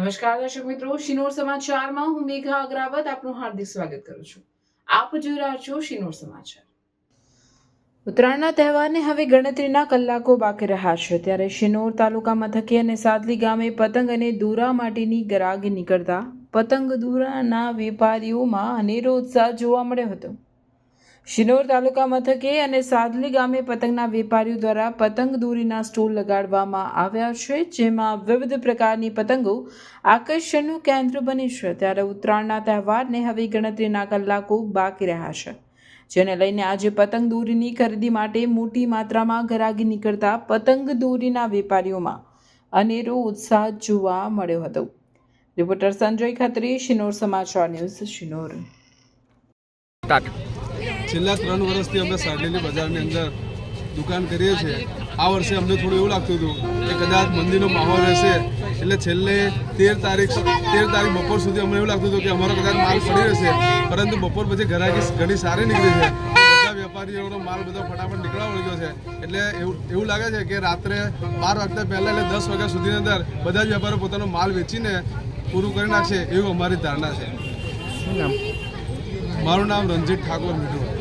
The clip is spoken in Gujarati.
નમસ્કાર દર્શક મિત્રો, શિનોર સમાચારમાં હું મેઘા અગ્રાવત આપનું હાર્દિક સ્વાગત કરું છું. આપ જોઈ રહ્યા છો શિનોર સમાચાર. ઉત્તરાયણના તહેવારને હવે ગણતરીના કલાકો બાકી રહ્યા છે. ત્યારે શિનોર તાલુકા મથકે અને સાદલી ગામે પતંગ અને દોરા માટેની ગરાગી નીકળતા પતંગ દોરાના વેપારીઓમાં અનેરો ઉત્સાહ જોવા મળ્યો હતો. શિનોર તાલુકા મથકે અને સાદલી ગામે પતંગના વેપારીઓ દ્વારા પતંગ દોરીના સ્ટોલ લગાડવામાં આવ્યા છે, જેમાં વિવિધ પ્રકારની પતંગો આકર્ષણનું કેન્દ્ર બની છે. ત્યારે ઉત્તરાયણના તહેવારને હવે ગણતરીના કલાકો બાકી રહ્યા છે. જેને લઈને આજે પતંગ દોરીની ખરીદી માટે મોટી માત્રામાં ગરાગી નીકળતા પતંગ દોરીના વેપારીઓમાં અનેરો ઉત્સાહ જોવા મળ્યો હતો. રિપોર્ટર સંજય ખત્રી, શિનોર સમાચાર ન્યૂઝ, શિનોર. છેલ્લા ત્રણ વર્ષથી અમે સાડલીની બજારની અંદર દુકાન કરીએ છીએ. આ વર્ષે અમને થોડું એવું લાગતું હતું કે કદાચ મંદિરનો માહોલ રહેશે. એટલે છેલ્લે તેર તારીખ તેર તારીખ બપોર સુધી અમને એવું લાગતું હતું કે અમારો કદાચ માલ પડી રહેશે. પરંતુ બપોર પછી ઘરાકી ઘણી સારી નીકળી છે. બધા વેપારીઓનો માલ બધો ફટાફટ નીકળવા મળ્યો છે. એટલે એવું એવું લાગે છે કે રાત્રે બાર વાગતા પહેલાં એટલે દસ વાગ્યા સુધીની અંદર બધા જ વેપારીઓ પોતાનો માલ વેચીને પૂરું કરી નાખશે એવું અમારી ધારણા છે. મારું નામ રણજીત ઠાકોર મીઠું.